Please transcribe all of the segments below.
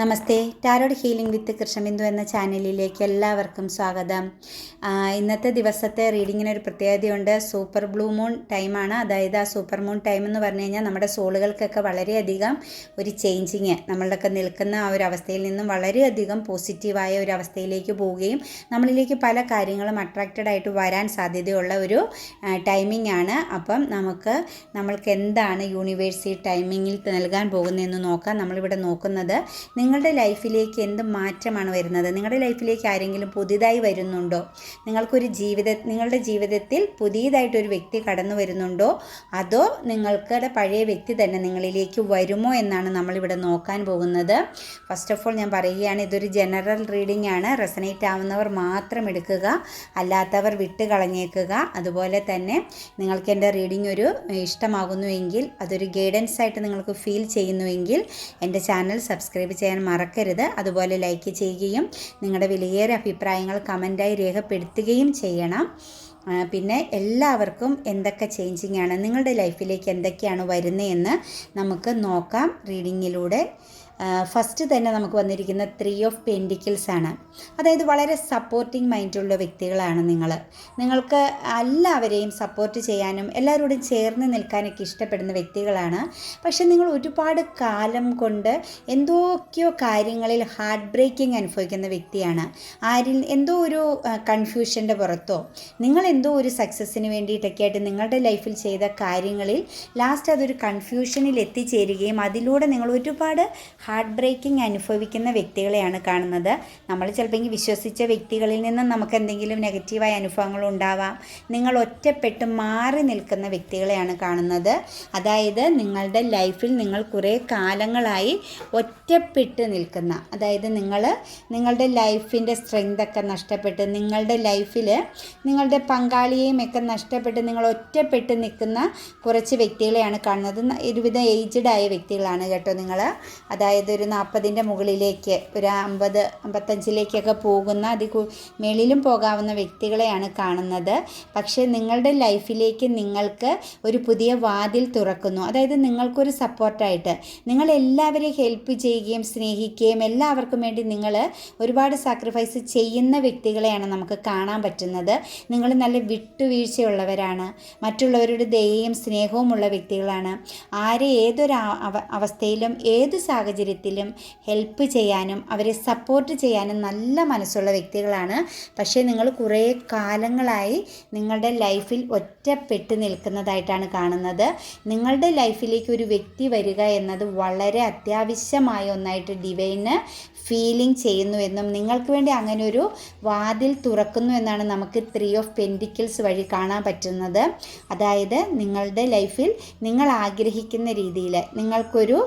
Namaste. Tarot healing with Krishnabindu എന്ന ചാനലിലേക്ക് എല്ലാവർക്കും സ്വാഗതം. ഇന്നത്തെ ദിവസത്തെ റീഡിങ്ങിന് ഒരു പ്രത്യേകതയുണ്ട്. സൂപ്പർ ബ്ലൂ മൂൺ ടൈമാണ്. അതായത് ആ സൂപ്പർ മൂൺ ടൈം എന്ന് പറഞ്ഞു കഴിഞ്ഞാൽ നമ്മുടെ സോളുകൾക്കൊക്കെ വളരെയധികം ഒരു ചേഞ്ചിങ് നമ്മളൊക്കെ നിൽക്കുന്ന ആ ഒരു അവസ്ഥയിൽ നിന്നും വളരെയധികം പോസിറ്റീവായ ഒരു അവസ്ഥയിലേക്ക് പോവുകയും നമ്മളിലേക്ക് പല കാര്യങ്ങളും അട്രാക്റ്റഡ് ആയിട്ട് വരാൻ സാധ്യതയുള്ള ഒരു ടൈമിംഗ് ആണ്. അപ്പം നമുക്ക് നമ്മൾക്ക് എന്താണ് യൂണിവേഴ്സ് ഈ ടൈമിങ്ങിൽ നൽകാൻ പോകുന്നതെന്ന് നോക്കാം. നമ്മളിവിടെ നോക്കുന്നത് നിങ്ങളുടെ ലൈഫിലേക്ക് എന്ത് മാറ്റമാണ് വരുന്നത്? നിങ്ങളുടെ ലൈഫിലേക്ക് ആരെങ്കിലും പുതിയതായി വരുന്നുണ്ടോ? നിങ്ങൾക്കൊരു ജീവിത നിങ്ങളുടെ ജീവിതത്തിൽ പുതിയതായിട്ടൊരു വ്യക്തി കടന്നു വരുന്നുണ്ടോ? അതോ നിങ്ങൾക്കുടെ പഴയ വ്യക്തി തന്നെ നിങ്ങളിലേക്ക് വരുമോ എന്നാണ് നമ്മളിവിടെ നോക്കാൻ പോകുന്നത്. ഫസ്റ്റ് ഓഫ് ഓൾ ഞാൻ പറയുകയാണ് ഇതൊരു ജനറൽ റീഡിംഗ് ആണ്. റെസനേറ്റ് ആവുന്നവർ മാത്രം എടുക്കുക അല്ലാത്തവർ വിട്ട് കളഞ്ഞേക്കുക അതുപോലെ തന്നെ നിങ്ങൾക്ക് എന്റെ റീഡിംഗ് ഒരു ഇഷ്ടമാകുന്നുവെങ്കിൽ അതൊരു ഗൈഡൻസ് ആയിട്ട് നിങ്ങൾക്ക് ഫീൽ ചെയ്യുന്നുവെങ്കിൽ എന്റെ ചാനൽ സബ്സ്ക്രൈബ് ചെയ്യാൻ മറക്കരുത്. അതുപോലെ ലൈക്ക് ചെയ്യുകയും നിങ്ങളുടെ വിലയേറെ അഭിപ്രായങ്ങൾ കമന്റായി രേഖപ്പെടുത്തുകയും ചെയ്യണം. പിന്നെ എല്ലാവർക്കും എന്തൊക്കെ ചേഞ്ചിങ് ആണ്? നിങ്ങളുടെ ലൈഫിലേക്ക് എന്തൊക്കെയാണ് വരുന്നതെന്ന് നമുക്ക് നോക്കാം. റീഡിങ്ങിലൂടെ ഫസ്റ്റ് തന്നെ നമുക്ക് വന്നിരിക്കുന്ന ത്രീ ഓഫ് പെൻഡിക്കിൾസ് ആണ്. അതായത് വളരെ സപ്പോർട്ടിങ് മൈൻഡുള്ള വ്യക്തികളാണ് നിങ്ങൾ നിങ്ങൾക്ക് എല്ലാവരെയും സപ്പോർട്ട് ചെയ്യാനും എല്ലാവരോടും ചേർന്ന് നിൽക്കാനൊക്കെ ഇഷ്ടപ്പെടുന്ന വ്യക്തികളാണ്. പക്ഷെ നിങ്ങൾ ഒരുപാട് കാലം കൊണ്ട് എന്തൊക്കെയോ കാര്യങ്ങളിൽ ഹാർട്ട് ബ്രേക്കിംഗ് അനുഭവിക്കുന്ന വ്യക്തിയാണ്. ആരിൽ എന്തോ ഒരു കൺഫ്യൂഷന്റെ പുറത്തോ നിങ്ങൾ എന്തോ ഒരു സക്സസ്സിന് വേണ്ടിയിട്ടൊക്കെ ആയിട്ട് നിങ്ങളുടെ ലൈഫിൽ ചെയ്ത കാര്യങ്ങളിൽ ലാസ്റ്റ് അതൊരു കൺഫ്യൂഷനിൽ എത്തിച്ചേരുകയും അതിലൂടെ നിങ്ങൾ ഒരുപാട് ഹാർട്ട് ബ്രേക്കിംഗ് അനുഭവിക്കുന്ന വ്യക്തികളെയാണ് കാണുന്നത്. നമ്മൾ ചിലപ്പോൾ വിശ്വസിച്ച വ്യക്തികളിൽ നിന്നും നമുക്ക് എന്തെങ്കിലും നെഗറ്റീവായ അനുഭവങ്ങൾ ഉണ്ടാവാം. നിങ്ങൾ ഒറ്റപ്പെട്ട് മാറി നിൽക്കുന്ന വ്യക്തികളെയാണ് കാണുന്നത്. അതായത് നിങ്ങളുടെ ലൈഫിൽ നിങ്ങൾ കുറേ കാലങ്ങളായി ഒറ്റപ്പെട്ട് നിൽക്കുന്ന അതായത് നിങ്ങൾ നിങ്ങളുടെ ലൈഫിന്റെ സ്ട്രെങ്ത് ഒക്കെ നഷ്ടപ്പെട്ട് നിങ്ങളുടെ ലൈഫിൽ നിങ്ങളുടെ പങ്കാളിയെയും ഒക്കെ നഷ്ടപ്പെട്ട് നിങ്ങൾ ഒറ്റപ്പെട്ട് നിൽക്കുന്ന കുറച്ച് വ്യക്തികളെയാണ് കാണുന്നത്. ഒരുവിധം ഏജ്ഡ് ആയ വ്യക്തികളാണ് കേട്ടോ നിങ്ങൾ. അതായത് ഒരു നാൽപ്പതിന്റെ മുകളിലേക്ക് ഒരു അമ്പത് അമ്പത്തഞ്ചിലേക്കൊക്കെ പോകുന്ന അതി മേളിലും പോകാവുന്ന വ്യക്തികളെയാണ് കാണുന്നത്. പക്ഷേ നിങ്ങളുടെ ലൈഫിലേക്ക് നിങ്ങൾക്ക് ഒരു പുതിയ വാതിൽ തുറക്കുന്നു. അതായത് നിങ്ങൾക്കൊരു സപ്പോർട്ടായിട്ട് നിങ്ങൾ എല്ലാവരെയും ഹെൽപ്പ് ചെയ്യുകയും സ്നേഹിക്കുകയും എല്ലാവർക്കും വേണ്ടി നിങ്ങൾ ഒരുപാട് സാക്രിഫൈസ് ചെയ്യുന്ന വ്യക്തികളെയാണ് നമുക്ക് കാണാൻ പറ്റുന്നത്. നിങ്ങൾ നല്ല വിട്ടുവീഴ്ചയുള്ളവരാണ്. മറ്റുള്ളവരുടെ ദയയും സ്നേഹവും ഉള്ള വ്യക്തികളാണ്. ആരെ ഏതൊരു അവസ്ഥയിലും ഏത് സാഹചര്യത്തിലും ഹെൽപ്പ് ചെയ്യാനും അവരെ സപ്പോർട്ട് ചെയ്യാനും നല്ല മനസ്സുള്ള വ്യക്തികളാണ്. പക്ഷേ നിങ്ങൾ കുറേ കാലങ്ങളായി നിങ്ങളുടെ ലൈഫിൽ ഒറ്റപ്പെട്ട് നിൽക്കുന്നതായിട്ടാണ് കാണുന്നത്. നിങ്ങളുടെ ലൈഫിലേക്ക് ഒരു വ്യക്തി വരിക എന്നത് വളരെ അത്യാവശ്യമായ ഒന്നായിട്ട് ഡിവൈന് ഫീലിംഗ് ചെയ്യുന്നു എന്നും നിങ്ങൾക്ക് വേണ്ടി അങ്ങനെ ഒരു വാതിൽ തുറക്കുന്നു എന്നാണ് നമുക്ക് ത്രീ ഓഫ് പെന്റിക്കിൾസ് വഴി കാണാൻ പറ്റുന്നത്. അതായത് നിങ്ങളുടെ ലൈഫിൽ നിങ്ങൾ ആഗ്രഹിക്കുന്ന രീതിയിൽ നിങ്ങൾക്കൊരു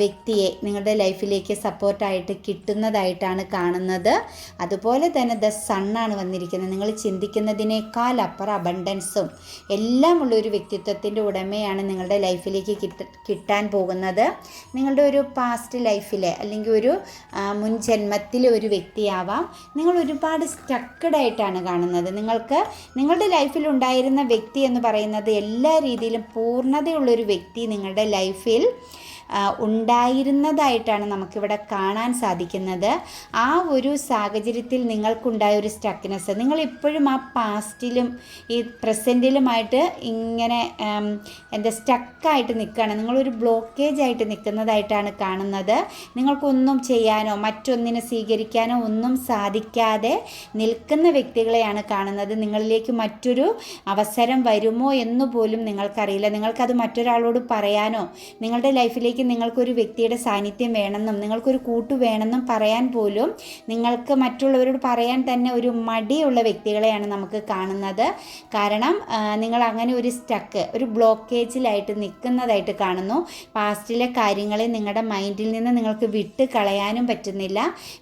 വ്യക്തിയെ നിങ്ങളുടെ ലൈഫിലേക്ക് സപ്പോർട്ടായിട്ട് കിട്ടുന്നതായിട്ടാണ് കാണുന്നത്. അതുപോലെ തന്നെ ദ സണ്ണാണ് വന്നിരിക്കുന്നത്. നിങ്ങൾ ചിന്തിക്കുന്നതിനേക്കാൾ അപ്പുറം അബണ്ടൻസും എല്ലാം ഒരു വ്യക്തിത്വത്തിന്റെ ഉടമയാണ് നിങ്ങളുടെ ലൈഫിലേക്ക് കിട്ട കിട്ടാൻ പോകുന്നത്. നിങ്ങളുടെ ഒരു പാസ്റ്റ് ലൈഫിലെ അല്ലെങ്കിൽ ഒരു മുൻ ജന്മത്തിൽ ഒരു വ്യക്തിയാവാം. നിങ്ങൾ ഒരുപാട് സ്റ്റക്കഡായിട്ടാണ് കാണുന്നത്. നിങ്ങൾക്ക് നിങ്ങളുടെ ലൈഫിൽ ഉണ്ടായിരുന്ന വ്യക്തി എന്ന് പറയുന്നത് എല്ലാ രീതിയിലും പൂർണതയുള്ളൊരു വ്യക്തി നിങ്ങളുടെ ലൈഫിൽ ഉണ്ടായിരുന്നതായിട്ടാണ് നമുക്കിവിടെ കാണാൻ സാധിക്കുന്നത്. ആ ഒരു സാഹചര്യത്തിൽ നിങ്ങൾക്കുണ്ടായ ഒരു സ്റ്റക്നെസ് നിങ്ങൾ ഇപ്പോഴും ആ പാസ്റ്റിലും ഈ പ്രസന്റിലുമായിട്ട് ഇങ്ങനെ എന്താ സ്റ്റക്കായിട്ട് നിൽക്കുകയാണ്. നിങ്ങളൊരു ബ്ലോക്കേജ് ആയിട്ട് നിൽക്കുന്നതായിട്ടാണ് കാണുന്നത്. നിങ്ങൾക്കൊന്നും ചെയ്യാനോ മറ്റൊന്നിനെ സ്വീകരിക്കാനോ ഒന്നും സാധിക്കാതെ നിൽക്കുന്ന വ്യക്തികളെയാണ് കാണുന്നത്. നിങ്ങളിലേക്ക് മറ്റൊരു അവസരം വരുമോ എന്ന് പോലും നിങ്ങൾക്കറിയില്ല. നിങ്ങൾക്കത് മറ്റൊരാളോട് പറയാനോ നിങ്ങളുടെ ലൈഫിലേക്ക് നിങ്ങൾക്കൊരു വ്യക്തിയുടെ സാന്നിധ്യം വേണമെന്നും നിങ്ങൾക്കൊരു കൂട്ട് വേണമെന്നും പറയാൻ പോലും നിങ്ങൾക്ക് മറ്റുള്ളവരോട് പറയാൻ തന്നെ ഒരു മടിയുള്ള വ്യക്തികളെയാണ് നമുക്ക് കാണുന്നത്. കാരണം നിങ്ങൾ അങ്ങനെ ഒരു സ്റ്റക്ക് ഒരു ബ്ലോക്കേജിലായിട്ട് നിൽക്കുന്നതായിട്ട് കാണുന്നു. പാസ്റ്റിലെ കാര്യങ്ങളെ നിങ്ങളുടെ മൈൻഡിൽ നിന്ന് നിങ്ങൾക്ക് വിട്ട് കളയാനും പറ്റുന്നില്ല.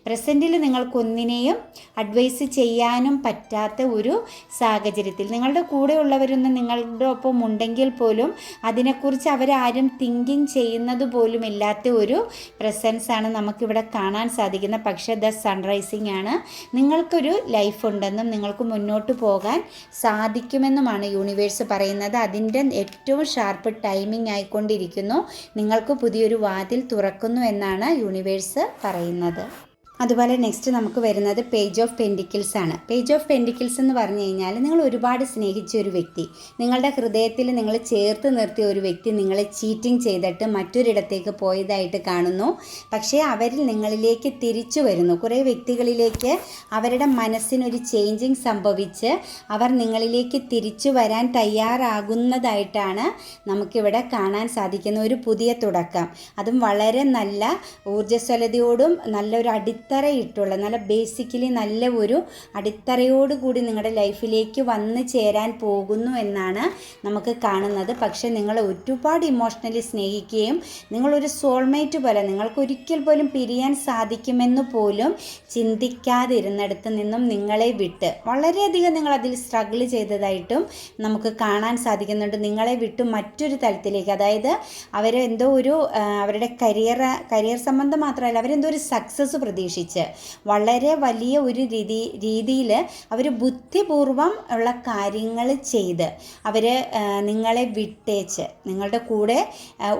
പ്രസന്റിൽ നിങ്ങൾക്കൊന്നിനെയും അഡ്വൈസ് ചെയ്യാനും പറ്റാത്ത ഒരു സാഹചര്യത്തിൽ നിങ്ങളുടെ കൂടെ ഉള്ളവരൊന്നും നിങ്ങളുടെ ഒപ്പം ഉണ്ടെങ്കിൽ പോലും അതിനെക്കുറിച്ച് അവരാരും തിങ്കിങ് ചെയ്യുന്നത് പോലും ഇല്ലാത്ത ഒരു പ്രസൻസ് ആണ് നമുക്കിവിടെ കാണാൻ സാധിക്കുന്നത്. പക്ഷേ ദ സൺറൈസിങ് ആണ്. നിങ്ങൾക്കൊരു ലൈഫ് ഉണ്ടെന്നും നിങ്ങൾക്ക് മുന്നോട്ട് പോകാൻ സാധിക്കുമെന്നുമാണ് യൂണിവേഴ്സ് പറയുന്നത്. അതിന്റെ ഏറ്റവും ഷാർപ്പ് ടൈമിംഗ് ആയിക്കൊണ്ടിരിക്കുന്നു. നിങ്ങൾക്ക് പുതിയൊരു വാതിൽ തുറക്കുന്നു എന്നാണ് യൂണിവേഴ്സ് പറയുന്നത്. അതുപോലെ നെക്സ്റ്റ് നമുക്ക് വരുന്നത് പേജ് ഓഫ് പെൻഡിക്കിൾസ് ആണ്. പേജ് ഓഫ് പെൻഡിക്കിൾസ് എന്ന് പറഞ്ഞു കഴിഞ്ഞാൽ നിങ്ങൾ ഒരുപാട് സ്നേഹിച്ച ഒരു വ്യക്തി. നിങ്ങളുടെ ഹൃദയത്തിൽ നിങ്ങൾ ചേർത്ത് നിർത്തിയ ഒരു വ്യക്തി നിങ്ങളെ ചീറ്റിംഗ് ചെയ്തിട്ട് മറ്റൊരിടത്തേക്ക് പോയതായിട്ട് കാണുന്നു. പക്ഷേ അവരിൽ നിങ്ങളിലേക്ക് തിരിച്ചു വരുന്നു. കുറേ വ്യക്തികളിലേക്ക് അവരുടെ മനസ്സിനൊരു ചേഞ്ചിങ് സംഭവിച്ച് അവർ നിങ്ങളിലേക്ക് തിരിച്ചു വരാൻ തയ്യാറാകുന്നതായിട്ടാണ് നമുക്കിവിടെ കാണാൻ സാധിക്കുന്ന ഒരു പുതിയ തുടക്കം. അതും വളരെ നല്ല ഊർജസ്വലതയോടും നല്ലൊരു അടി അടിത്തറയിട്ടുള്ള നല്ല ബേസിക്കലി നല്ല ഒരു അടിത്തറയോട് കൂടി നിങ്ങളുടെ ലൈഫിലേക്ക് വന്നു ചേരാൻ പോകുന്നു എന്നാണ് നമുക്ക് കാണുന്നത്. പക്ഷേ നിങ്ങൾ ഒരുപാട് ഇമോഷണലി സ്നേഹിക്കുകയും നിങ്ങളൊരു സോൾമേറ്റ് പോലെ നിങ്ങൾക്ക് ഒരിക്കൽ പോലും പിരിയാൻ സാധിക്കുമെന്ന് പോലും ചിന്തിക്കാതിരുന്നിടത്ത് നിന്നും നിങ്ങളെ വിട്ട് വളരെയധികം നിങ്ങൾ അതിൽ സ്ട്രഗിൾ ചെയ്തതായിട്ടും നമുക്ക് കാണാൻ സാധിക്കുന്നുണ്ട്. നിങ്ങളെ വിട്ട് മറ്റൊരു തലത്തിലേക്ക് അതായത് അവരെന്തോ ഒരു അവരുടെ കരിയർ കരിയർ സംബന്ധം മാത്രമല്ല അവരെന്തോ ഒരു സക്സസ് പ്രതീക്ഷ ഉപേക്ഷിച്ച് വളരെ വലിയ ഒരു രീതി രീതിയിൽ അവർ ബുദ്ധിപൂർവം ഉള്ള കാര്യങ്ങൾ ചെയ്ത് അവർ നിങ്ങളെ വിട്ടേച്ച് നിങ്ങളുടെ കൂടെ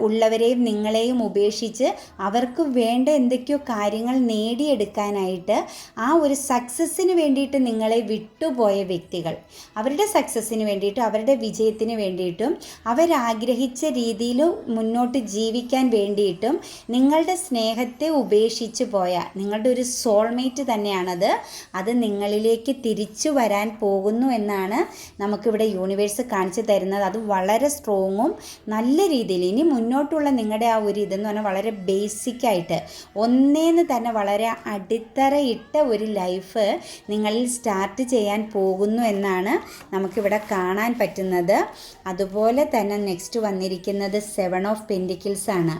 ഉള്ളവരെയും നിങ്ങളെയും ഉപേക്ഷിച്ച് അവർക്ക് വേണ്ട എന്തൊക്കെയോ കാര്യങ്ങൾ നേടിയെടുക്കാനായിട്ട് ആ ഒരു സക്സസ്സിന് വേണ്ടിയിട്ട് നിങ്ങളെ വിട്ടുപോയ വ്യക്തികൾ അവരുടെ സക്സസ്സിന് വേണ്ടിയിട്ടും അവരുടെ വിജയത്തിന് വേണ്ടിയിട്ടും അവരാഗ്രഹിച്ച രീതിയിൽ മുന്നോട്ട് ജീവിക്കാൻ വേണ്ടിയിട്ടും നിങ്ങളുടെ സ്നേഹത്തെ ഉപേക്ഷിച്ച് പോയ നിങ്ങളുടെ നിങ്ങളുടെ ഒരു സോൾമേറ്റ് തന്നെയാണത്. അത് നിങ്ങളിലേക്ക് തിരിച്ചു വരാൻ പോകുന്നു എന്നാണ് നമുക്കിവിടെ യൂണിവേഴ്സ് കാണിച്ചു തരുന്നത്. അത് വളരെ സ്ട്രോങ്ങും നല്ല രീതിയിൽ. ഇനി മുന്നോട്ടുള്ള നിങ്ങളുടെ ആ ഒരു ഇതെന്ന് പറഞ്ഞാൽ വളരെ ബേസിക്കായിട്ട് ഒന്നേന്ന് തന്നെ വളരെ അടിത്തറയിട്ട ഒരു ലൈഫ് നിങ്ങളിൽ സ്റ്റാർട്ട് ചെയ്യാൻ പോകുന്നു എന്നാണ് നമുക്കിവിടെ കാണാൻ പറ്റുന്നത്. അതുപോലെ തന്നെ നെക്സ്റ്റ് വന്നിരിക്കുന്നത് സെവൻ ഓഫ് പെന്റിക്കിൾസ് ആണ്.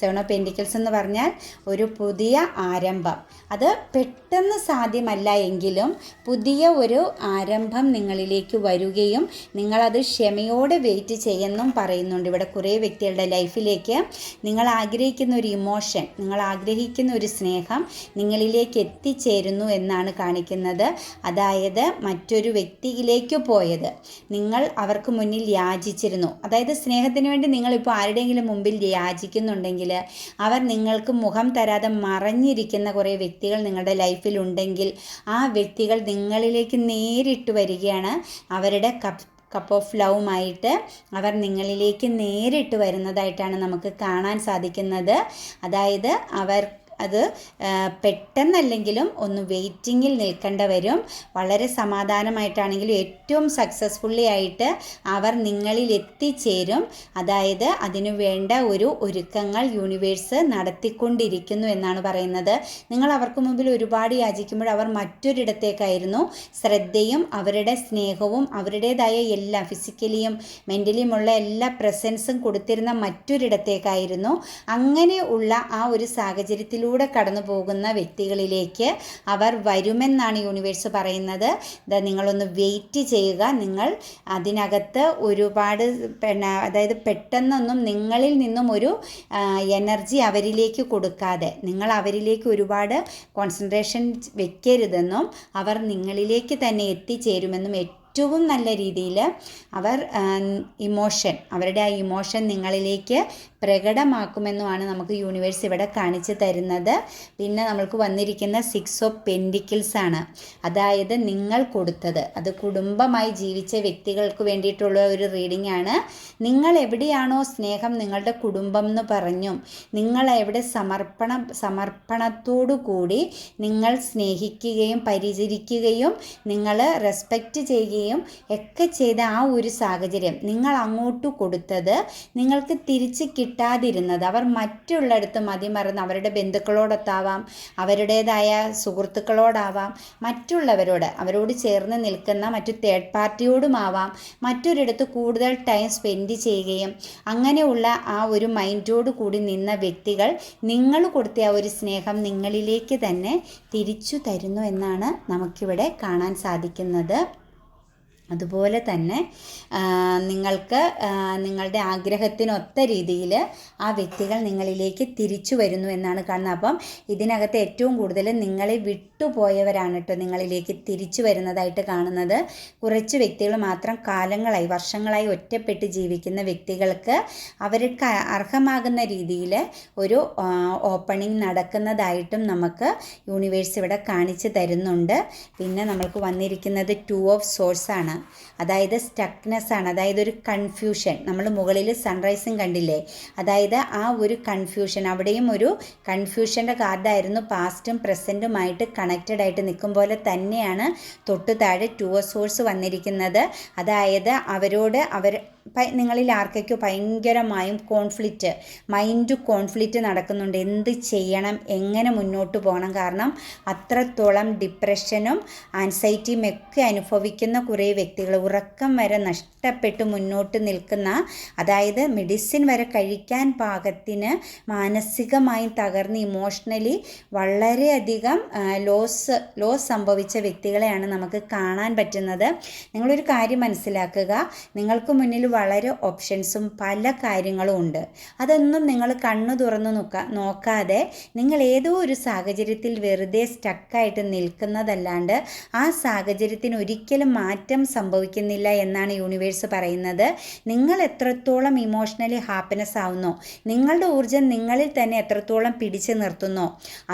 സെവൻ ഓഫ് പെൻഡിക്കിൾസ് എന്ന് പറഞ്ഞാൽ ഒരു പുതിയ ആരംഭം. അത് പെട്ടെന്ന് സാധ്യമല്ല എങ്കിലും പുതിയ ഒരു ആരംഭം നിങ്ങളിലേക്ക് വരികയും നിങ്ങളത് ക്ഷമയോടെ വെയിറ്റ് ചെയ്യുന്നും പറയുന്നുണ്ട്. ഇവിടെ കുറേ വ്യക്തികളുടെ ലൈഫിലേക്ക് നിങ്ങൾ ആഗ്രഹിക്കുന്ന ഒരു ഇമോഷൻ നിങ്ങൾ ആഗ്രഹിക്കുന്ന ഒരു സ്നേഹം നിങ്ങളിലേക്ക് എത്തിച്ചേരുന്നു എന്നാണ് കാണിക്കുന്നത്. അതായത് മറ്റൊരു വ്യക്തിയിലേക്ക് പോയത്. നിങ്ങൾ അവർക്ക് മുന്നിൽ യാചിച്ചിരുന്നു. അതായത് സ്നേഹത്തിന് വേണ്ടി നിങ്ങളിപ്പോൾ ആരുടെയെങ്കിലും മുമ്പിൽ യാചിക്കുന്നുണ്ടെങ്കിൽ അവർ നിങ്ങൾക്ക് മുഖം തരാതെ മറഞ്ഞിരിക്കുന്ന കുറേ വ്യക്തികൾ നിങ്ങളുടെ ലൈഫിൽ ഉണ്ടെങ്കിൽ ആ വ്യക്തികൾ നിങ്ങളിലേക്ക് നേരിട്ട് വരികയാണ്. അവരുടെ കപ് കപ്പ് ഓഫ് ലവുമായിട്ട് അവർ നിങ്ങളിലേക്ക് നേരിട്ട് വരുന്നതായിട്ടാണ് നമുക്ക് കാണാൻ സാധിക്കുന്നത്. അതായത് അവർ അത് പെട്ടെന്നല്ലെങ്കിലും ഒന്ന് വെയിറ്റിങ്ങിൽ നിൽക്കേണ്ട വരും വളരെ സമാധാനമായിട്ടാണെങ്കിലും ഏറ്റവും സക്സസ്ഫുള്ളി ആയിട്ട് അവർ നിങ്ങളിൽ എത്തിച്ചേരും. അതായത് അതിനു വേണ്ട ഒരു ഒരുക്കങ്ങൾ യൂണിവേഴ്സ് നടത്തിക്കൊണ്ടിരിക്കുന്നു എന്നാണ് പറയുന്നത്. നിങ്ങൾ അവർക്ക് മുമ്പിൽ ഒരുപാട് യാചിക്കുമ്പോൾ അവർ മറ്റൊരിടത്തേക്കായിരുന്നു. ശ്രദ്ധയും അവരുടെ സ്നേഹവും അവരുടേതായ എല്ലാ ഫിസിക്കലിയും മെന്റലിയുമുള്ള എല്ലാ പ്രസൻസും കൊടുത്തിരുന്ന മറ്റൊരിടത്തേക്കായിരുന്നു. അങ്ങനെ ഉള്ള ആ ഒരു സാഹചര്യത്തിലൂടെ അതിലൂടെ കടന്നു പോകുന്ന വ്യക്തികളിലേക്ക് അവർ വരുമെന്നാണ് യൂണിവേഴ്സ് പറയുന്നത്. നിങ്ങളൊന്ന് വെയിറ്റ് ചെയ്യുക. നിങ്ങൾ അതിനകത്ത് ഒരുപാട് പിന്നെ അതായത് പെട്ടെന്നൊന്നും നിങ്ങളിൽ നിന്നും ഒരു എനർജി അവരിലേക്ക് കൊടുക്കാതെ നിങ്ങൾ അവരിലേക്ക് ഒരുപാട് കോൺസെൻട്രേഷൻ വെക്കരുതെന്നും അവർ നിങ്ങളിലേക്ക് തന്നെ എത്തിച്ചേരുമെന്നും ഏറ്റവും നല്ല രീതിയിൽ അവർ ഇമോഷൻ അവരുടെ ആ ഇമോഷൻ നിങ്ങളിലേക്ക് പ്രകടമാക്കുമെന്നുമാണ് നമുക്ക് യൂണിവേഴ്സ് ഇവിടെ കാണിച്ചു തരുന്നത്. പിന്നെ നമ്മൾക്ക് വന്നിരിക്കുന്ന സിക്സ് ഓഫ് പെൻഡിക്കിൾസ് ആണ്. അതായത് നിങ്ങൾ കൊടുത്തത്. അത് കുടുംബമായി ജീവിച്ച വ്യക്തികൾക്ക് വേണ്ടിയിട്ടുള്ള ഒരു റീഡിംഗ് ആണ്. നിങ്ങൾ എവിടെയാണോ സ്നേഹം നിങ്ങളുടെ കുടുംബം എന്ന് പറഞ്ഞും നിങ്ങൾ എവിടെ സമർപ്പണം സമർപ്പണത്തോടു കൂടി നിങ്ങൾ സ്നേഹിക്കുകയും പരിചരിക്കുകയും നിങ്ങൾ റെസ്പെക്റ്റ് ചെയ്യുകയും ഒക്കെ ചെയ്ത ആ ഒരു സാഹചര്യം. നിങ്ങൾ അങ്ങോട്ട് കൊടുത്തത് നിങ്ങൾക്ക് തിരിച്ച് കിട്ടാതിരുന്നത്. അവർ മറ്റുള്ളിടത്ത് മതിമറന്ന് അവരുടെ ബന്ധുക്കളോടൊത്താവാം അവരുടേതായ സുഹൃത്തുക്കളോടാവാം മറ്റുള്ളവരോട് അവരോട് ചേർന്ന് നിൽക്കുന്ന മറ്റു തേർഡ് പാർട്ടിയോടുമാവാം മറ്റൊരിടത്ത് കൂടുതൽ ടൈം സ്പെൻഡ് ചെയ്യുകയും അങ്ങനെയുള്ള ആ ഒരു മൈൻഡോട് കൂടി നിന്ന വ്യക്തികൾ നിങ്ങൾ കൊടുത്ത ആ ഒരു സ്നേഹം നിങ്ങളിലേക്ക് തന്നെ തിരിച്ചു തരുന്നു എന്നാണ് നമുക്കിവിടെ കാണാൻ സാധിക്കുന്നത്. അതുപോലെ തന്നെ നിങ്ങൾക്ക് നിങ്ങളുടെ ആഗ്രഹത്തിനൊത്ത രീതിയിൽ ആ വ്യക്തികൾ നിങ്ങളിലേക്ക് തിരിച്ചു വരുന്നു എന്നാണ് കാണുന്നത്. അപ്പം ഇതിനകത്ത് ഏറ്റവും കൂടുതൽ നിങ്ങളെ വിട്ടുപോയവരാണ് കേട്ടോ നിങ്ങളിലേക്ക് തിരിച്ചു വരുന്നതായിട്ട് കാണുന്നത്. കുറച്ച് വ്യക്തികൾ മാത്രം കാലങ്ങളായി വർഷങ്ങളായി ഒറ്റപ്പെട്ട് ജീവിക്കുന്ന വ്യക്തികൾക്ക് അവർക്ക് അർഹമാകുന്ന രീതിയിൽ ഒരു ഓപ്പണിംഗ് നടക്കുന്നതായിട്ടും നമുക്ക് യൂണിവേഴ്സ് ഇവിടെ കാണിച്ചു തരുന്നുണ്ട്. പിന്നെ നമ്മൾക്ക് വന്നിരിക്കുന്നത് ടു ഓഫ് സോഴ്സാണ്. അതായത് സ്റ്റക്നെസ് ആണ്. അതായത് ഒരു കൺഫ്യൂഷൻ നമ്മൾ മുകളിൽ സൺറൈസും കണ്ടില്ലേ? അതായത് ആ ഒരു കൺഫ്യൂഷൻ അവിടെയും ഒരു കൺഫ്യൂഷന്റെ കാർഡായിരുന്നു പാസ്റ്റും പ്രസന്റുമായിട്ട് കണക്റ്റഡ് ആയിട്ട് നിൽക്കും പോലെ തന്നെയാണ് തൊട്ടു താഴെ ടു സോഴ്സ് വന്നിരിക്കുന്നത്. അതായത് അവരോട് അവർ നിങ്ങളിൽ ആർക്കൊക്കെ ഭയങ്കരമായും കോൺഫ്ലിക്റ്റ് മൈൻഡ് കോൺഫ്ലിക്റ്റ് നടക്കുന്നുണ്ട്. എന്ത് ചെയ്യണം? എങ്ങനെ മുന്നോട്ട് പോകണം? കാരണം അത്രത്തോളം ഡിപ്രഷനും ആൻസൈറ്റിയും ഒക്കെ അനുഭവിക്കുന്ന കുറേ വ്യക്തികൾ ഉറക്കം വരെ നഷ്ടപ്പെട്ട് മുന്നോട്ട് നിൽക്കുന്ന അതായത് മെഡിസിൻ വരെ കഴിക്കാൻ പാകത്തിന് മാനസികമായും തകർന്ന് ഇമോഷണലി വളരെയധികം ലോസ് ലോസ് സംഭവിച്ച വ്യക്തികളെയാണ് നമുക്ക് കാണാൻ പറ്റുന്നത്. നിങ്ങളൊരു കാര്യം മനസ്സിലാക്കുക. നിങ്ങൾക്ക് മുന്നിൽ വളരെ ഓപ്ഷൻസും പല കാര്യങ്ങളും ഉണ്ട്. അതൊന്നും നിങ്ങൾ കണ്ണു തുറന്ന് നോക്കാ നോക്കാതെ നിങ്ങൾ ഏതോ ഒരു സാഹചര്യത്തിൽ വെറുതെ സ്റ്റക്കായിട്ട് നിൽക്കുന്നതല്ലാണ്ട് ആ സാഹചര്യത്തിന് ഒരിക്കലും മാറ്റം സംഭവിക്കുന്നില്ല എന്നാണ് യൂണിവേഴ്സ് പറയുന്നത്. നിങ്ങൾ എത്രത്തോളം ഇമോഷണലി ഹാപ്പിനെസ് ആവുന്നോ നിങ്ങളുടെ ഊർജം നിങ്ങളിൽ തന്നെ എത്രത്തോളം പിടിച്ചു നിർത്തുന്നോ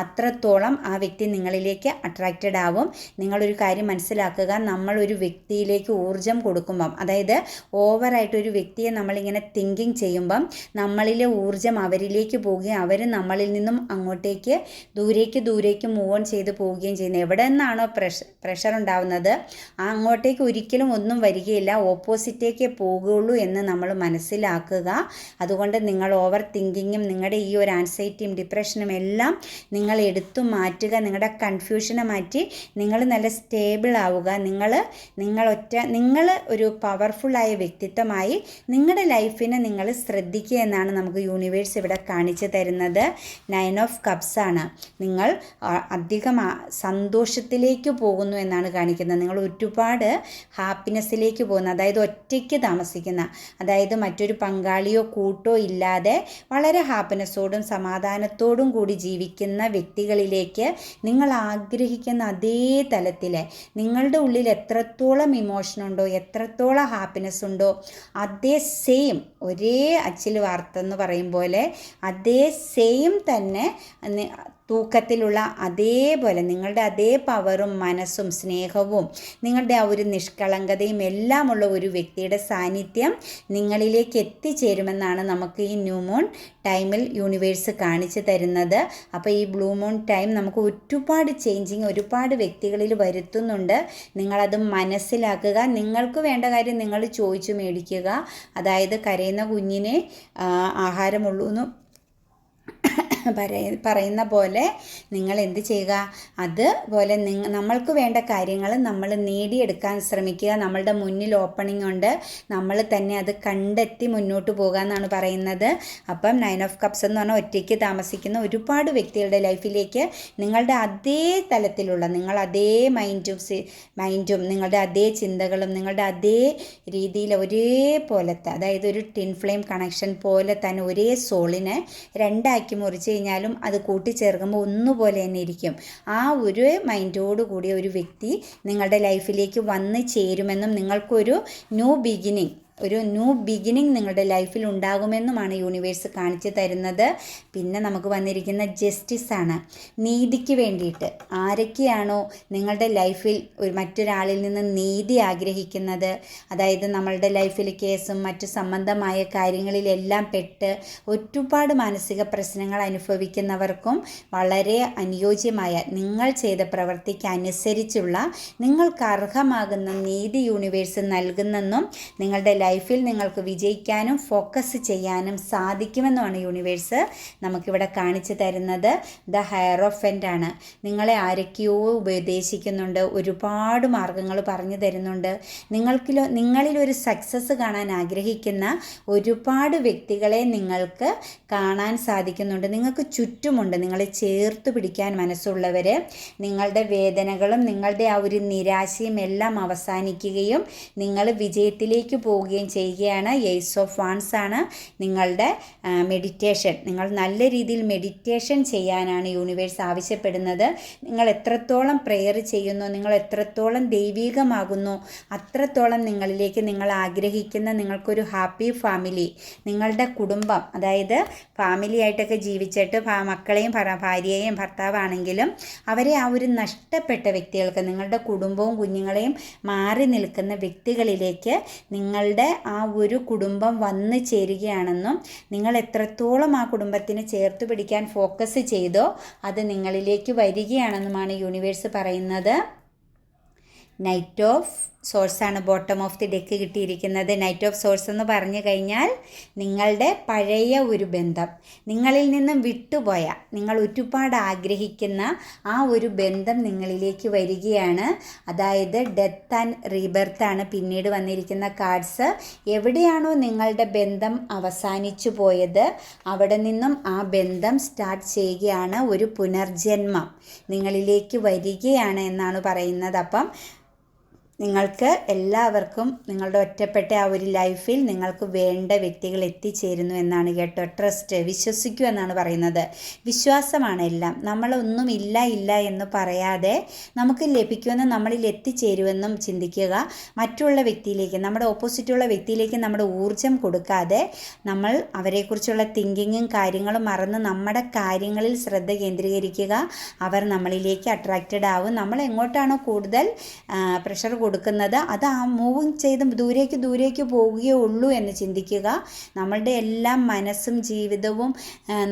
അത്രത്തോളം ആ വ്യക്തി നിങ്ങളിലേക്ക് അട്രാക്റ്റഡ് ആവും. നിങ്ങളൊരു കാര്യം മനസ്സിലാക്കുക നമ്മൾ ഒരു വ്യക്തിയിലേക്ക് ഊർജം കൊടുക്കുമ്പം അതായത് ഓവറായിട്ട് ഒരു വ്യക്തിയെ നമ്മളിങ്ങനെ തിങ്കിങ് ചെയ്യുമ്പം നമ്മളിലെ ഊർജം അവരിലേക്ക് പോവുകയും അവർ നമ്മളിൽ നിന്നും അങ്ങോട്ടേക്ക് ദൂരേക്ക് ദൂരേക്ക് മൂവ് ഓൺ ചെയ്ത് പോവുകയും ചെയ്യുന്നത്. എവിടെ നിന്നാണോ പ്രഷർ പ്രഷർ ഉണ്ടാവുന്നത് അങ്ങോട്ടേക്ക് ഒരിക്കലും ഒന്നും വരികയില്ല ഓപ്പോസിറ്റേക്ക് പോകുകയുള്ളൂ എന്ന് നമ്മൾ മനസ്സിലാക്കുക. അതുകൊണ്ട് നിങ്ങൾ ഓവർ തിങ്കിങ്ങും നിങ്ങളുടെ ഈ ഒരു ആൻസൈറ്റിയും ഡിപ്രഷനും എല്ലാം നിങ്ങൾ എടുത്തു മാറ്റുക. നിങ്ങളുടെ കൺഫ്യൂഷനെ മാറ്റി നിങ്ങൾ നല്ല സ്റ്റേബിൾ ആവുക. നിങ്ങൾ നിങ്ങൾ ഒറ്റ നിങ്ങൾ ഒരു പവർഫുള്ളായ വ്യക്തിത്വമായി നിങ്ങളുടെ ലൈഫിനെ നിങ്ങൾ ശ്രദ്ധിക്കുക എന്നാണ് നമുക്ക് യൂണിവേഴ്സ് ഇവിടെ കാണിച്ചു തരുന്നത്. നയൻ ഓഫ് കപ്സ് ആണ്. നിങ്ങൾ അധികം സന്തോഷത്തിലേക്ക് പോകുന്നു എന്നാണ് കാണിക്കുന്നത്. നിങ്ങൾ ഒരുപാട് ഹാപ്പിനെസ്സിലേക്ക് പോകുന്നു. അതായത് ഒറ്റയ്ക്ക് താമസിക്കുന്ന അതായത് മറ്റൊരു പങ്കാളിയോ കൂട്ടോ ഇല്ലാതെ വളരെ ഹാപ്പിനെസ്സോടും സമാധാനത്തോടും കൂടി ജീവിക്കുന്ന വ്യക്തികളിലേക്ക് നിങ്ങൾ ആഗ്രഹിക്കുന്ന അതേ തലത്തിലെ നിങ്ങളുടെ ഉള്ളിൽ എത്രത്തോളം ഇമോഷൻ ഉണ്ടോ എത്രത്തോളം ഹാപ്പിനെസ് ഉണ്ടോ അതേ സെയിം ഒരേ അച്ചിൽ വാർത്ത എന്ന് പറയും പോലെ അതേ സെയിം തന്നെ തൂക്കത്തിലുള്ള അതേപോലെ നിങ്ങളുടെ അതേ പവറും മനസ്സും സ്നേഹവും നിങ്ങളുടെ ആ ഒരു നിഷ്കളങ്കതയും എല്ലാമുള്ള ഒരു വ്യക്തിയുടെ സാന്നിധ്യം നിങ്ങളിലേക്ക് എത്തിച്ചേരുമെന്നാണ് നമുക്ക് ഈ ന്യൂ മൂൺ ടൈമിൽ യൂണിവേഴ്സ് കാണിച്ചു തരുന്നത്. അപ്പോൾ ഈ ബ്ലൂ മൂൺ ടൈം നമുക്ക് ഒരുപാട് ചേഞ്ചിങ് ഒരുപാട് വ്യക്തികളിൽ വരുത്തുന്നുണ്ട്. നിങ്ങളത് മനസ്സിലാക്കുക. നിങ്ങൾക്ക് വേണ്ട കാര്യം നിങ്ങൾ ചോദിച്ചു മേടിക്കുക. അതായത് കരയുന്ന കുഞ്ഞിനെ ആഹാരമുള്ളൂ എന്ന് പറയുന്ന പോലെ നിങ്ങൾ എന്ത് ചെയ്യുക? അതുപോലെ നിങ്ങ നമ്മൾക്ക് വേണ്ട കാര്യങ്ങൾ നമ്മൾ നേടിയെടുക്കാൻ ശ്രമിക്കുക. നമ്മളുടെ മുന്നിൽ ഓപ്പണിംഗ് ഉണ്ട്. നമ്മൾ തന്നെ അത് കണ്ടെത്തി മുന്നോട്ട് പോകുക എന്നാണ് പറയുന്നത്. അപ്പം നയൻ ഓഫ് കപ്സ് എന്ന് പറഞ്ഞാൽ ഒറ്റയ്ക്ക് താമസിക്കുന്ന ഒരുപാട് വ്യക്തികളുടെ ലൈഫിലേക്ക് നിങ്ങളുടെ അതേ തലത്തിലുള്ള നിങ്ങൾ അതേ മൈൻഡും മൈൻഡും നിങ്ങളുടെ അതേ ചിന്തകളും നിങ്ങളുടെ അതേ രീതിയിൽ ഒരേപോലത്തെ അതായത് ഒരു ടിൻ ഫ്ലെയിം കണക്ഷൻ പോലെ തന്നെ ഒരേ സോളിനെ രണ്ടാക്കി മുറിച്ച് കഴിഞ്ഞാലും അത് കൂട്ടിച്ചേർക്കുമ്പോൾ ഒന്നുപോലെ തന്നെ ഇരിക്കും. ആ ഒരു മൈൻഡോട് കൂടിയ ഒരു വ്യക്തി നിങ്ങളുടെ ലൈഫിലേക്ക് വന്ന് ചേരുമെന്നും നിങ്ങൾക്കൊരു ന്യൂ ബിഗിനിങ് ഒരു ന്യൂ ബിഗിനിങ് നിങ്ങളുടെ ലൈഫിൽ ഉണ്ടാകുമെന്നുമാണ് യൂണിവേഴ്സ് കാണിച്ചു തരുന്നത്. പിന്നെ നമുക്ക് വന്നിരിക്കുന്ന ജസ്റ്റിസ് ആണ്. നീതിക്ക് വേണ്ടിയിട്ട് ആരൊക്കെയാണോ നിങ്ങളുടെ ലൈഫിൽ ഒരു മറ്റൊരാളിൽ നിന്ന് നീതി ആഗ്രഹിക്കുന്നത്? അതായത് നമ്മളുടെ ലൈഫിൽ കേസും മറ്റു സംബന്ധമായ കാര്യങ്ങളിലെല്ലാം പെട്ട് ഒരുപാട് മാനസിക പ്രശ്നങ്ങൾ അനുഭവിക്കുന്നവർക്കും വളരെ അനുയോജ്യമായ നിങ്ങൾ ചെയ്ത പ്രവൃത്തിക്ക് അനുസരിച്ചുള്ള നിങ്ങൾക്ക് അർഹമാകുന്ന നീതി യൂണിവേഴ്സ് നൽകുന്നെന്നും നിങ്ങളുടെ ലൈഫിൽ നിങ്ങൾക്ക് വിജയിക്കാനും ഫോക്കസ് ചെയ്യാനും സാധിക്കുമെന്നുമാണ് യൂണിവേഴ്സ് നമുക്കിവിടെ കാണിച്ചു തരുന്നത്. ദ എൻഡ് ആണ്. നിങ്ങളെ ആരൊക്കെയോ ഉപദേശിക്കുന്നുണ്ട്. ഒരുപാട് മാർഗങ്ങൾ പറഞ്ഞു തരുന്നുണ്ട്. നിങ്ങൾക്കിലോ നിങ്ങളിലൊരു സക്സസ് കാണാൻ ആഗ്രഹിക്കുന്ന ഒരുപാട് വ്യക്തികളെ നിങ്ങൾക്ക് കാണാൻ സാധിക്കുന്നുണ്ട്. നിങ്ങൾക്ക് ചുറ്റുമുണ്ട്. നിങ്ങളെ ചേർത്ത് പിടിക്കാൻ മനസ്സുള്ളവർ നിങ്ങളുടെ വേദനകളും നിങ്ങളുടെ ആ ഒരു നിരാശയും എല്ലാം അവസാനിക്കുകയും നിങ്ങൾ വിജയത്തിലേക്ക് പോവുകയും ചെയ്യുകയാണ്. എയ്സ് ഓഫ് വാൺസ് ആണ് നിങ്ങളുടെ മെഡിറ്റേഷൻ നിങ്ങൾ നല്ല രീതിയിൽ മെഡിറ്റേഷൻ ചെയ്യാനാണ് യൂണിവേഴ്സ് ആവശ്യപ്പെടുന്നത്. നിങ്ങൾ എത്രത്തോളം പ്രെയർ ചെയ്യുന്നു നിങ്ങൾ എത്രത്തോളം ദൈവീകമാകുന്നു അത്രത്തോളം നിങ്ങളിലേക്ക് നിങ്ങൾ ആഗ്രഹിക്കുന്ന നിങ്ങൾക്കൊരു ഹാപ്പി ഫാമിലി നിങ്ങളുടെ കുടുംബം അതായത് ഫാമിലി ആയിട്ടൊക്കെ ജീവിച്ചിട്ട് മക്കളെയും ഭാര്യയെയും ഭർത്താവാണെങ്കിലും അവരെ ആ ഒരു നഷ്ടപ്പെട്ട വ്യക്തികൾക്ക് നിങ്ങളുടെ കുടുംബവും കുഞ്ഞുങ്ങളെയും മാറി നിൽക്കുന്ന വ്യക്തികളിലേക്ക് നിങ്ങളുടെ ആ ഒരു കുടുംബം വന്ന് ചേരുകയാണെന്നും നിങ്ങൾ എത്രത്തോളം ആ കുടുംബത്തിന് ചേർത്ത് പിടിക്കാൻ ഫോക്കസ് ചെയ്തോ അത് നിങ്ങളിലേക്ക് വരികയാണെന്നുമാണ് യൂണിവേഴ്സ് പറയുന്നത്. നൈറ്റ് ഓഫ് സോഴ്സാണ് ബോട്ടം ഓഫ് ദി ഡെക്ക് കിട്ടിയിരിക്കുന്നത്. നൈറ്റ് ഓഫ് സോഴ്സ് എന്ന് പറഞ്ഞു കഴിഞ്ഞാൽ നിങ്ങളുടെ പഴയ ഒരു ബന്ധം. നിങ്ങളിൽ നിന്നും വിട്ടുപോയ നിങ്ങൾ ഒരുപാട് ആഗ്രഹിക്കുന്ന ആ ഒരു ബന്ധം നിങ്ങളിലേക്ക് വരികയാണ്. അതായത് ഡെത്ത് ആൻഡ് റീബർത്ത് ആണ് പിന്നീട് വന്നിരിക്കുന്ന കാർഡ്സ് എവിടെയാണോ നിങ്ങളുടെ ബന്ധം അവസാനിച്ചു പോയത് അവിടെ നിന്നും ആ ബന്ധം സ്റ്റാർട്ട് ചെയ്യുകയാണ് ഒരു പുനർജന്മം. നിങ്ങളിലേക്ക് വരികയാണ് എന്നാണ് പറയുന്നത്. അപ്പം നിങ്ങൾക്ക് എല്ലാവർക്കും നിങ്ങളുടെ ഒറ്റപ്പെട്ട ആ ഒരു ലൈഫിൽ നിങ്ങൾക്ക് വേണ്ട വ്യക്തികൾ എത്തിച്ചേരുന്നു എന്നാണ് കേട്ടോ ട്രസ്റ്റ് വിശ്വസിക്കൂ എന്നാണ് പറയുന്നത്. വിശ്വാസമാണ് എല്ലാം. നമ്മളൊന്നും ഇല്ല ഇല്ല എന്ന് പറയാതെ നമുക്ക് ലഭിക്കുമെന്ന് നമ്മളിൽ എത്തിച്ചേരുമെന്നും ചിന്തിക്കുക. മറ്റുള്ള വ്യക്തിയിലേക്ക് നമ്മുടെ ഓപ്പോസിറ്റുള്ള വ്യക്തിയിലേക്ക് നമ്മുടെ ഊർജം കൊടുക്കാതെ നമ്മൾ അവരെക്കുറിച്ചുള്ള തിങ്കിങ്ങും കാര്യങ്ങളും മറന്ന് നമ്മുടെ കാര്യങ്ങളിൽ ശ്രദ്ധ കേന്ദ്രീകരിക്കുക. അവർ നമ്മളിലേക്ക് അട്രാക്റ്റഡ് ആവും. നമ്മൾ എങ്ങോട്ടാണോ കൂടുതൽ പ്രഷർ കൊടുക്കുന്നത്. അത് ആ മൂവിങ് ചെയ്ത് ദൂരേക്ക് ദൂരേക്ക് പോവുകയേ ഉള്ളൂ എന്ന് ചിന്തിക്കുക. നമ്മളുടെ എല്ലാ മനസ്സും ജീവിതവും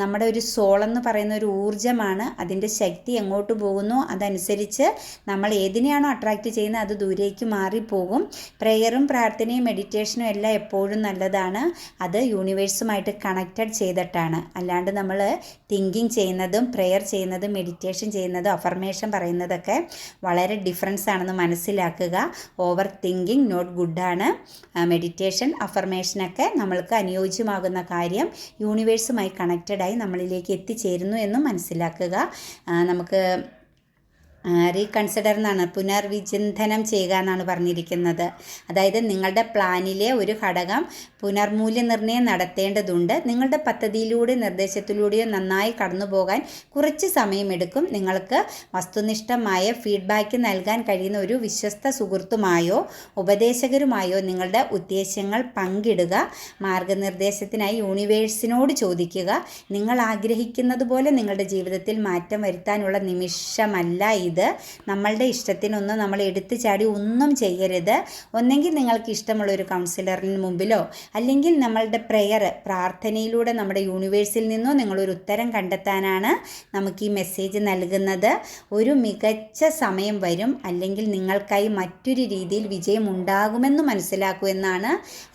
നമ്മുടെ ഒരു സോളെന്ന് പറയുന്ന ഒരു ഊർജമാണ്. അതിന്റെ ശക്തി എങ്ങോട്ട് പോകുന്നു അതനുസരിച്ച് നമ്മൾ ഏതിനെയാണോ അട്രാക്റ്റ് ചെയ്യുന്നത് അത് ദൂരേക്ക് മാറിപ്പോകും. പ്രെയറും പ്രാർത്ഥനയും മെഡിറ്റേഷനും എല്ലാം എപ്പോഴും നല്ലതാണ്. അത് യൂണിവേഴ്സുമായിട്ട് കണക്റ്റഡ് ചെയ്തിട്ടാണ്. അല്ലാണ്ട് നമ്മൾ തിങ്കിങ് ചെയ്യുന്നതും പ്രെയർ ചെയ്യുന്നതും മെഡിറ്റേഷൻ ചെയ്യുന്നതും അഫർമേഷൻ പറയുന്നതൊക്കെ വളരെ ഡിഫറൻസ് ആണെന്ന് മനസ്സിലാക്കുക. ഓവർ തിങ്കിങ് നോട്ട് ഗുഡാണ് മെഡിറ്റേഷൻ അഫർമേഷനൊക്കെ നമ്മൾക്ക് അനുയോജ്യമാകുന്ന കാര്യം യൂണിവേഴ്സുമായി കണക്റ്റഡായി നമ്മളിലേക്ക് എത്തിച്ചേരുന്നു എന്നും മനസ്സിലാക്കുക. നമുക്ക് റീകൺസിഡർ എന്നാണ് പുനർവിചിന്തനം ചെയ്യുക എന്നാണ് പറഞ്ഞിരിക്കുന്നത്. അതായത് നിങ്ങളുടെ പ്ലാനിലെ ഒരു ഘടകം പുനർമൂല്യനിർണയം നടത്തേണ്ടതുണ്ട്. നിങ്ങളുടെ പദ്ധതിയിലൂടെ നിർദ്ദേശത്തിലൂടെയോ നന്നായി കടന്നു പോകാൻ കുറച്ച് സമയമെടുക്കും. നിങ്ങൾക്ക് വസ്തുനിഷ്ഠമായ ഫീഡ്ബാക്ക് നൽകാൻ കഴിയുന്ന ഒരു വിശ്വസ്ത സുഹൃത്തുമായോ ഉപദേശകരുമായോ നിങ്ങളുടെ ഉദ്ദേശങ്ങൾ പങ്കിടുക. മാർഗനിർദ്ദേശത്തിനായി യൂണിവേഴ്സിനോട് ചോദിക്കുക. നിങ്ങൾ ആഗ്രഹിക്കുന്നത് പോലെ നിങ്ങളുടെ ജീവിതത്തിൽ മാറ്റം വരുത്താനുള്ള നിമിഷമല്ല ഇത്. ഇത് നമ്മളുടെ ഇഷ്ടത്തിനൊന്നും നമ്മൾ എടുത്തു ചാടി ഒന്നും ചെയ്യരുത്. ഒന്നെങ്കിൽ നിങ്ങൾക്ക് ഇഷ്ടമുള്ള ഒരു കൗൺസിലറിന് മുമ്പിലോ അല്ലെങ്കിൽ നമ്മളുടെ പ്രെയർ പ്രാർത്ഥനയിലൂടെ നമ്മുടെ യൂണിവേഴ്സിൽ നിന്നോ നിങ്ങളൊരു ഉത്തരം കണ്ടെത്താനാണ് നമുക്ക് ഈ മെസ്സേജ് നൽകുന്നത്. ഒരു മികച്ച സമയം വരും അല്ലെങ്കിൽ നിങ്ങൾക്കായി മറ്റൊരു രീതിയിൽ വിജയം ഉണ്ടാകുമെന്ന് മനസ്സിലാക്കൂ എന്നാണ്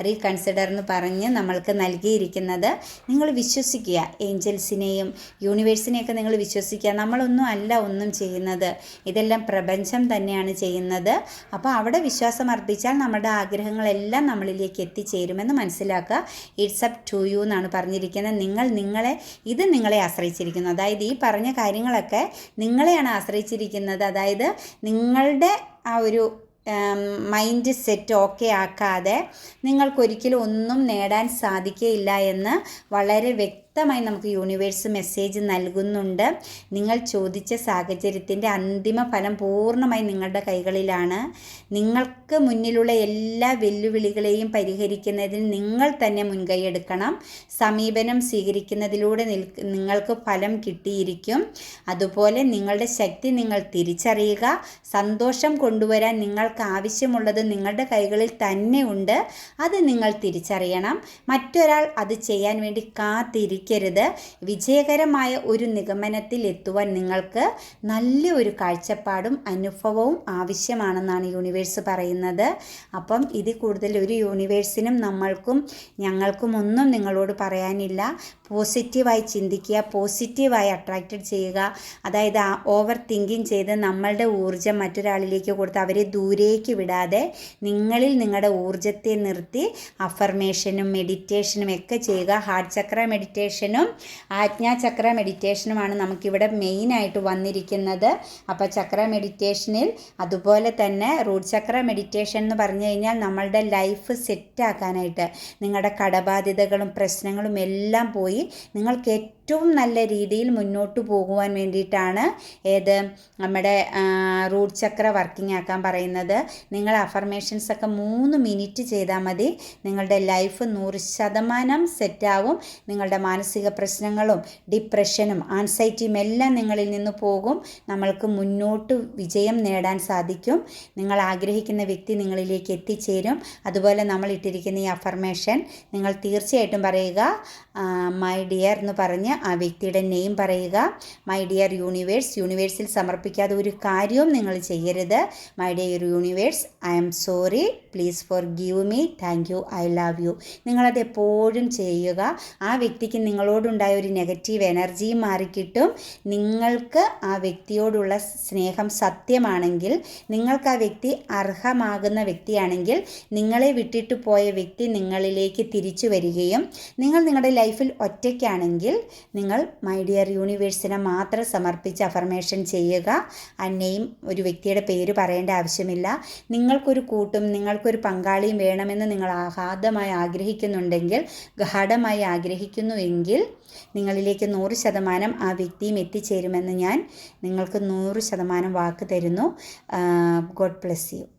റീകൺസിഡർ എന്ന് പറഞ്ഞ് നമ്മൾക്ക് നൽകിയിരിക്കുന്നത്. നിങ്ങൾ വിശ്വസിക്കുക ഏഞ്ചൽസിനെയും യൂണിവേഴ്സിനെയൊക്കെ നിങ്ങൾ വിശ്വസിക്കുക. നമ്മളൊന്നും അല്ല ഒന്നും ചെയ്യുന്നത്. ഇതെല്ലാം പ്രപഞ്ചം തന്നെയാണ് ചെയ്യുന്നത്. അപ്പോൾ അവിടെ വിശ്വാസം അർപ്പിച്ചാൽ നമ്മുടെ ആഗ്രഹങ്ങളെല്ലാം നമ്മളിലേക്ക് എത്തിച്ചേരുമെന്ന് മനസ്സിലാക്കുക. ഇറ്റ്സ് അപ് ടു യു എന്നാണ് പറഞ്ഞിരിക്കുന്നത്. നിങ്ങൾ നിങ്ങളെ ഇത് നിങ്ങളെ ആശ്രയിച്ചിരിക്കുന്നു. അതായത് ഈ പറഞ്ഞ കാര്യങ്ങളൊക്കെ നിങ്ങളെയാണ് ആശ്രയിച്ചിരിക്കുന്നത്. അതായത് നിങ്ങളുടെ ആ ഒരു മൈൻഡ് സെറ്റ് ഓക്കെ ആക്കാതെ നിങ്ങൾക്കൊരിക്കലും ഒന്നും നേടാൻ സാധിക്കുകയില്ല എന്ന് വളരെ വ്യക്തി വ്യക്തമായി നമുക്ക് യൂണിവേഴ്സ് മെസ്സേജ് നൽകുന്നുണ്ട്. നിങ്ങൾ ചോദിച്ച സാഹചര്യത്തിന്റെ അന്തിമ ഫലം പൂർണമായി നിങ്ങളുടെ കൈകളിലാണ്. നിങ്ങൾക്ക് മുന്നിലുള്ള എല്ലാ വെല്ലുവിളികളെയും പരിഹരിക്കുന്നതിൽ നിങ്ങൾ തന്നെ മുൻകൈ എടുക്കണം. സമീപനം സ്വീകരിക്കുന്നതിലൂടെ നിങ്ങൾക്ക് ഫലം കിട്ടിയിരിക്കും. അതുപോലെ നിങ്ങളുടെ ശക്തി നിങ്ങൾ തിരിച്ചറിയുക. സന്തോഷം കൊണ്ടുവരാൻ നിങ്ങൾക്ക് ആവശ്യമുള്ളത് നിങ്ങളുടെ കൈകളിൽ തന്നെ ഉണ്ട്. അത് നിങ്ങൾ തിരിച്ചറിയണം. മറ്റൊരാൾ അത് ചെയ്യാൻ വേണ്ടി കാത്തിരിക്കും ചിന്തിക്കരുത് വിജയകരമായ ഒരു നിഗമനത്തിൽ എത്തുവാൻ നിങ്ങൾക്ക് നല്ല ഒരു കാഴ്ചപ്പാടും അനുഭവവും ആവശ്യമാണെന്നാണ് യൂണിവേഴ്സ് പറയുന്നത്. അപ്പം ഇത് കൂടുതൽ ഒരു യൂണിവേഴ്സിനും നമ്മൾക്കും ഞങ്ങൾക്കും ഒന്നും നിങ്ങളോട് പറയാനില്ല. പോസിറ്റീവായി ചിന്തിക്കുക പോസിറ്റീവായി അട്രാക്റ്റഡ് ചെയ്യുക അതായത് ഓവർ തിങ്കിങ് ചെയ്ത് നമ്മളുടെ ഊർജം മറ്റൊരാളിലേക്ക് കൊടുത്ത് അവരെ ദൂരേക്ക് വിടാതെ നിങ്ങളിൽ നിങ്ങളുടെ ഊർജത്തെ നിർത്തി അഫർമേഷനും മെഡിറ്റേഷനും ഒക്കെ ചെയ്യുക. ഹാർട്ട് ചക്ര മെഡിറ്റേഷനും ആജ്ഞാചക്ര മെഡിറ്റേഷനുമാണ് നമുക്കിവിടെ മെയിനായിട്ട് വന്നിരിക്കുന്നത്. അപ്പോൾ ചക്ര മെഡിറ്റേഷനിൽ അതുപോലെ തന്നെ റൂട്ട് ചക്ര മെഡിറ്റേഷൻ എന്ന് പറഞ്ഞു കഴിഞ്ഞാൽ നമ്മളുടെ ലൈഫ് സെറ്റാക്കാനായിട്ട് നിങ്ങളുടെ കടബാധ്യതകളും പ്രശ്നങ്ങളും എല്ലാം പോയി നിങ്ങൾക്ക് ഏറ്റവും നല്ല രീതിയിൽ മുന്നോട്ട് പോകുവാൻ വേണ്ടിയിട്ടാണ് ഏത് നമ്മുടെ റൂട്ട് ചക്ര വർക്കിംഗ് ആക്കാൻ പറയുന്നത്. നിങ്ങൾ അഫർമേഷൻസ് ഒക്കെ മൂന്ന് മിനിറ്റ് ചെയ്താൽ മതി. നിങ്ങളുടെ ലൈഫ് നൂറ് ശതമാനം സെറ്റാവും നിങ്ങളുടെ മാനസിക പ്രശ്നങ്ങളും ഡിപ്രഷനും ആൻസൈറ്റിയും എല്ലാം നിങ്ങളിൽ നിന്ന് പോകും. നമ്മൾക്ക് മുന്നോട്ട് വിജയം നേടാൻ സാധിക്കും. നിങ്ങൾ ആഗ്രഹിക്കുന്ന വ്യക്തി നിങ്ങളിലേക്ക് എത്തിച്ചേരും. അതുപോലെ നമ്മൾ ഇട്ടിരിക്കുന്ന ഈ അഫർമേഷൻ നിങ്ങൾ തീർച്ചയായിട്ടും പറയുക മൈ ഡിയർ എന്ന് പറഞ്ഞ് ആ വ്യക്തിയുടെ നെയിം പറയുക. മൈ ഡിയർ യൂണിവേഴ്സ് യൂണിവേഴ്സിൽ സമർപ്പിക്കാതെ ഒരു കാര്യവും നിങ്ങൾ ചെയ്യരുത്. My dear universe I'm sorry please forgive me thank you I love you നിങ്ങളത് എപ്പോഴും ചെയ്യുക. ആ വ്യക്തിക്ക് നിങ്ങളോടുണ്ടായ ഒരു നെഗറ്റീവ് എനർജിയും മാറിക്കിട്ടും. നിങ്ങൾക്ക് ആ വ്യക്തിയോടുള്ള സ്നേഹം സത്യമാണെങ്കിൽ നിങ്ങൾക്ക് ആ വ്യക്തി അർഹമാകുന്ന വ്യക്തിയാണെങ്കിൽ നിങ്ങളെ വിട്ടിട്ട് പോയ വ്യക്തി നിങ്ങളിലേക്ക് തിരിച്ചു വരികയും നിങ്ങൾ നിങ്ങളുടെ ലൈഫിൽ ഒറ്റയ്ക്കാണെങ്കിൽ നിങ്ങൾ മൈ ഡിയർ യൂണിവേഴ്സിനെ മാത്രം സമർപ്പിച്ച് അഫർമേഷൻ ചെയ്യുക. ആ നെയിം ഒരു വ്യക്തിയുടെ പേര് പറയേണ്ട ആവശ്യമില്ല. നിങ്ങൾക്കൊരു കൂട്ടും നിങ്ങൾക്കൊരു പങ്കാളിയും വേണമെന്ന് നിങ്ങൾ ആഹ്ലാദമായി ആഗ്രഹിക്കുന്നുണ്ടെങ്കിൽ ഗാഠമായി ആഗ്രഹിക്കുന്നുവെങ്കിൽ നിങ്ങളിലേക്ക് നൂറ് ശതമാനം ആ വ്യക്തിയും എത്തിച്ചേരുമെന്ന് ഞാൻ നിങ്ങൾക്ക് നൂറ് ശതമാനം വാക്ക് തരുന്നു. God bless you